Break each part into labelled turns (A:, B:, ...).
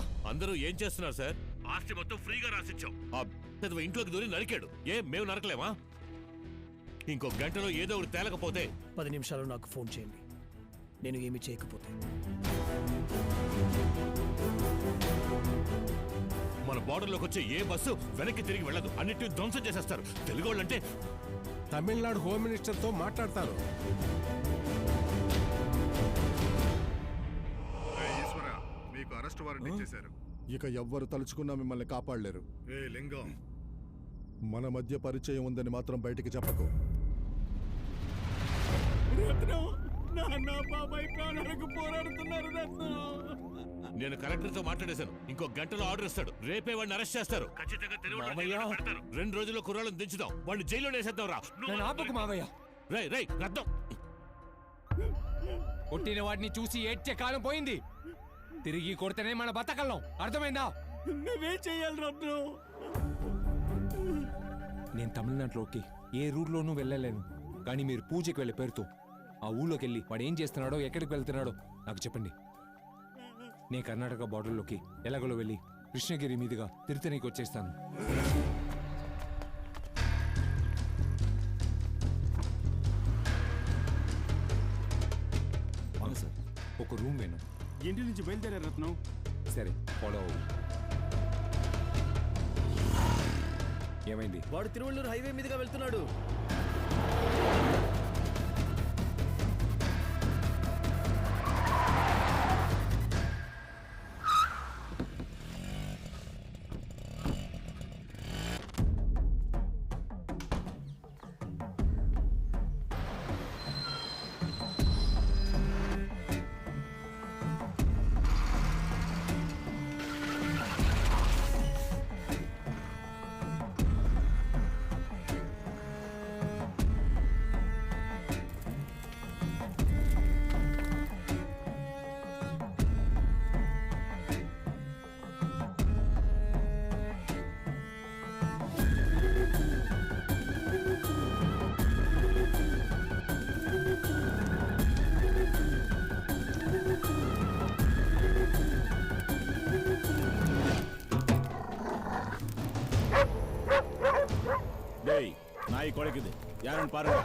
A: అందరూ ఏం చేస్తున్నారు సార్? ఆస్తి మొత్తం ఫ్రీగా రాసిచ్చాం. ఆ పెదవ ఇంట్లోకి దూరి నరికాడు. ఏ మేము నరకలేమా? ఇంకో గంటలో ఏదో ఒకటి తేలకపోతే
B: పది నిమిషాలు నాకు ఫోన్ చేయండి. నేను ఏమి చేయకపోతే.
A: మన బార్డర్లోకి వచ్చే ఏ బస్సు వెనక్కి తిరిగి వెళ్ళదు. అన్నిటిని ధ్వంసం చేసేస్తారు. తెలుగు వాళ్ళంటే
C: తమిళనాడు హోమ్
D: మినిస్టర్తో అరెస్ట్ వారెంట్ ఇచ్చేశారు.
E: ఇక ఎవ్వరు తలుచుకున్నా మిమ్మల్ని కాపాడలేరు.
D: ఏ లింగం?
E: మన మధ్య పరిచయం ఉందని మాత్రం బయటికి చెప్పకు.
A: నేను కలెక్టర్తో మాట్లాడేశాను. ఇంకో గంటలో ఆర్డర్ ఇస్తాడు. రేపే వాడిని అరెస్ట్ చేస్తారు. రెండు రోజుల్లో కుర్రాళ్ళని దించుదాం. వాడిని జైల్లో వేసేద్దాం రా.
F: ఆపకు మావయ్య
A: రై రై రద్దం
F: కొట్టిన వాడిని చూసి ఏడ్చే కాలం పోయింది. తిరిగి కొడితేనే మన బతకల్లం అర్థమైందా?
B: నువ్వేం చెయ్యాలి రత్నం?
F: నేను తమిళనాడులోకి ఏ రూట్లోనూ వెళ్ళలేను. కానీ మీరు పూజకి వెళ్ళే పేరుతో ఆ ఊళ్ళోకి వెళ్ళి వాడు ఏం చేస్తున్నాడో ఎక్కడికి వెళ్తున్నాడో నాకు చెప్పండి. నేను కర్ణాటక బార్డర్లోకి ఎలాగోలో వెళ్ళి కృష్ణగిరి మీదుగా తిరుతనికి వచ్చేస్తాను. ఒక రూమ్ వేணும்
G: ఇంటి నుంచి బయలుదేరే రత్నం.
F: సరే ఫాలో అవ్వు ఏమైంది?
B: వాడు తిరువள்ளూరు హైవే మీదుగా వెళ్తున్నాడు.
G: டேய் நாய் குலைக்குது. யாருன்னு பாருங்க.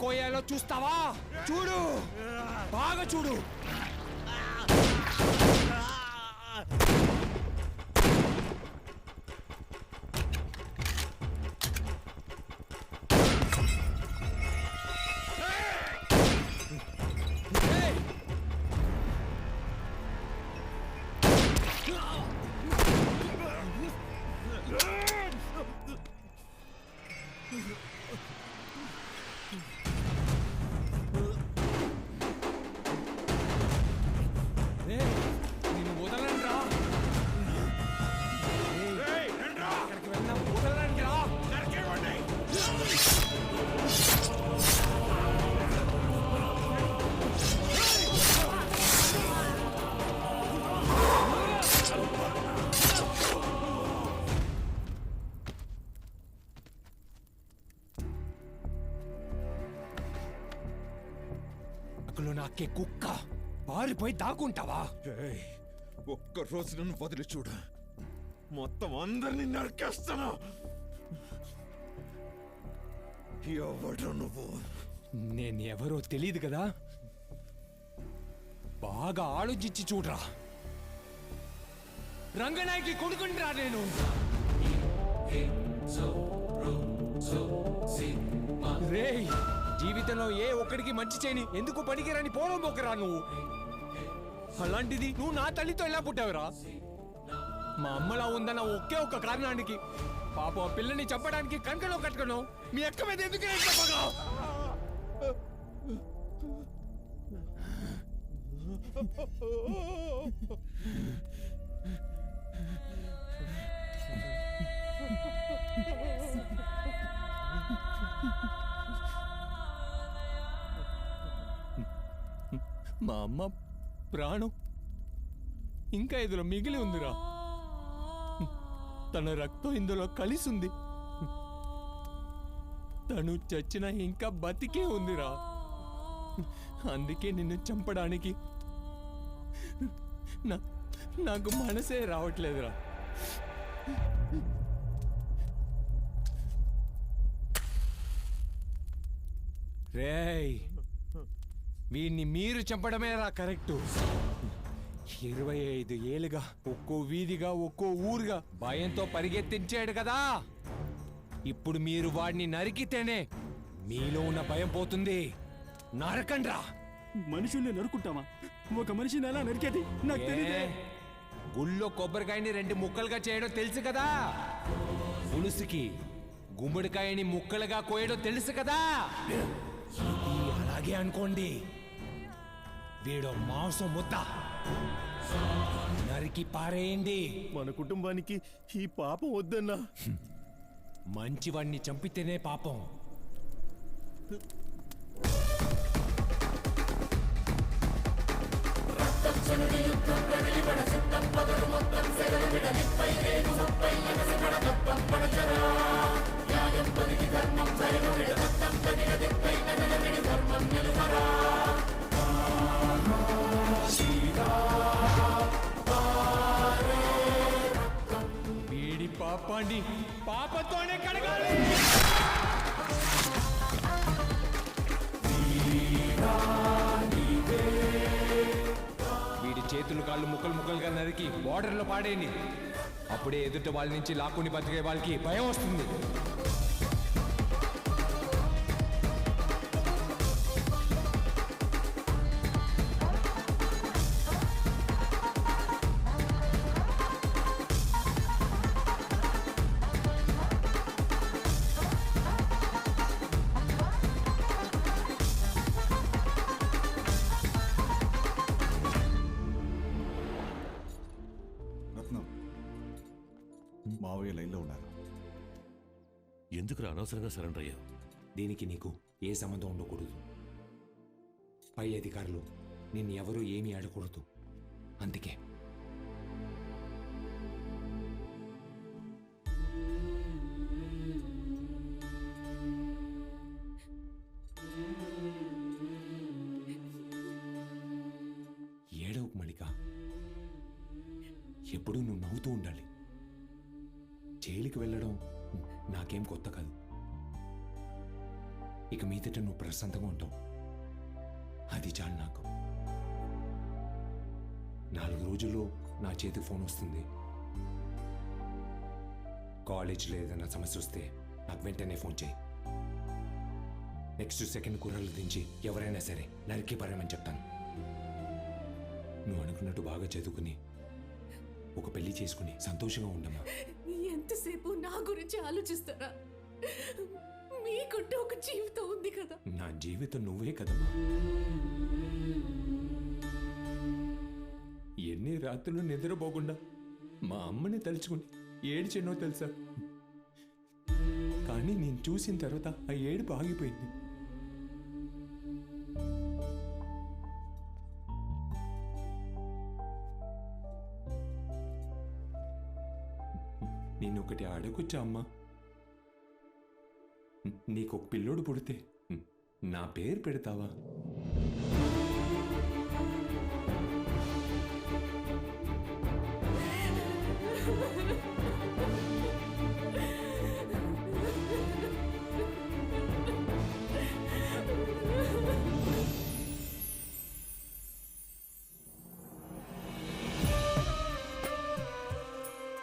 F: కోయాలో చూస్తావా? చూడు. బాగా చూడు. నాకే కుక్క. పారిపోయి దాక్కుంటావా?
H: ఒక్క రోజు నన్ను వదిలి చూడు. మొత్తం అందరినీ నరికేస్తాను. ఎవడు నువ్వు?
F: నేను ఎవరో తెలియదు కదా? బాగా ఆలోచించి చూడరా. రంగనాయకి కొడుకుంటరా నేను. రేయ్ జీవితంలో ఏ ఒక్కడికి మంచి చేయని ఎందుకు పనికిరాని పోవడం ఒకరా నువ్వు? అలాంటిది నువ్వు నా తల్లితో ఎలా పుట్టావురా? మా అమ్మలా ఉందన్న ఒకే ఒక్క కారణానికి పాప ఆ పిల్లని చంపడానికి కంకలో కట్టుకున్నావు. మీ అక్క మీద ఎందుకు చెప్పగా మా అమ్మ ప్రాణం. ఇంకా ఇందులో మిగిలి ఉందిరా. తన రక్తం ఇందులో కలిసి ఉంది తను చచ్చినా ఇంకా బతికే ఉందిరా. అందుకే నిన్ను చంపడానికి నాకు మనసే రావట్లేదురా. రేయ్ వీణ్ణి మీరు చంపడమే రా కరెక్టు. ఇరవై ఐదు ఏళ్ళుగా ఒక్కో వీధిగా ఒక్కో ఊరుగా భయంతో పరిగెత్తించాడు కదా. ఇప్పుడు మీరు వాడిని నరికితేనే మీలో ఉన్న భయం పోతుంది. నరకండ్రా
I: మనుషుల్ని నరుకుంటామా ఒక మనిషిని ఎలా నరికేది? నాకు తెలియదే?
F: గుళ్ళో కొబ్బరికాయని రెండు ముక్కలుగా చేయడం తెలుసు కదా. పులుసుకి గుమ్మడికాయని ముక్కలుగా కోయడం తెలుసు కదా. ఇది అలాగే అనుకోండి. వీడు మాంసం ముద్ద. నరికి పారేయండి.
I: మన కుటుంబానికి ఈ పాపం వద్దన్నా.
F: మంచివాణ్ణి చంపితేనే పాపం. వీడి చేతులు కాళ్ళు ముక్కలు ముక్కలుగా నరికి వాటర్లో పాడేయండి. అప్పుడే ఎదుట వాళ్ళ నుంచి లాక్కుని బతికే వాళ్ళకి భయం వస్తుంది.
A: ఎందుకు అనవసరంగా సరెండర్ అయ్యావు?
F: దీనికి నీకు ఏ సంబంధం ఉండకూడదు. పై అధికారులు నిన్ను ఎవరూ ఏమీ అడగకూడదు అందుకే. ఏడవకు ఎప్పుడూ నువ్వు నవ్వుతూ ఉండాలి. జైలుకి వెళ్ళడం నాకేం కొత్త కాదు. ఇక మీదట నువ్వు ప్రశాంతంగా ఉంటావు. అది చాలు నాకు. నాలుగు రోజుల్లో నా చేతికి ఫోన్ వస్తుంది. కాలేజీలో ఏదైనా సమస్య వస్తే నాకు వెంటనే ఫోన్ చేయి. నెక్స్ట్ సెకండ్ కూరలు దించి ఎవరైనా సరే నరికి పరమని చెప్తాను. నువ్వు అనుకున్నట్టు బాగా చదువుకుని ఒక పెళ్ళి చేసుకుని సంతోషంగా ఉండమ్మా.
J: ఎంతసేపు నా గురించి ఆలోచిస్తారా? మీకుంటూ ఒక జీవితం ఉంది కదా.
F: నా జీవితం నువ్వే కదమ్మా. ఎన్ని రాత్రులు నిద్రపోకుండా మా అమ్మని తలుచుకుని ఏడ్చెన్నో తెలుసా? కానీ నేను చూసిన తర్వాత ఆ ఏడుపు ఆగిపోయింది. ఒకటి అడగొచ్చా అమ్మా. నీకు పిల్లోడు పుడితే నా పేరు పెడతావా?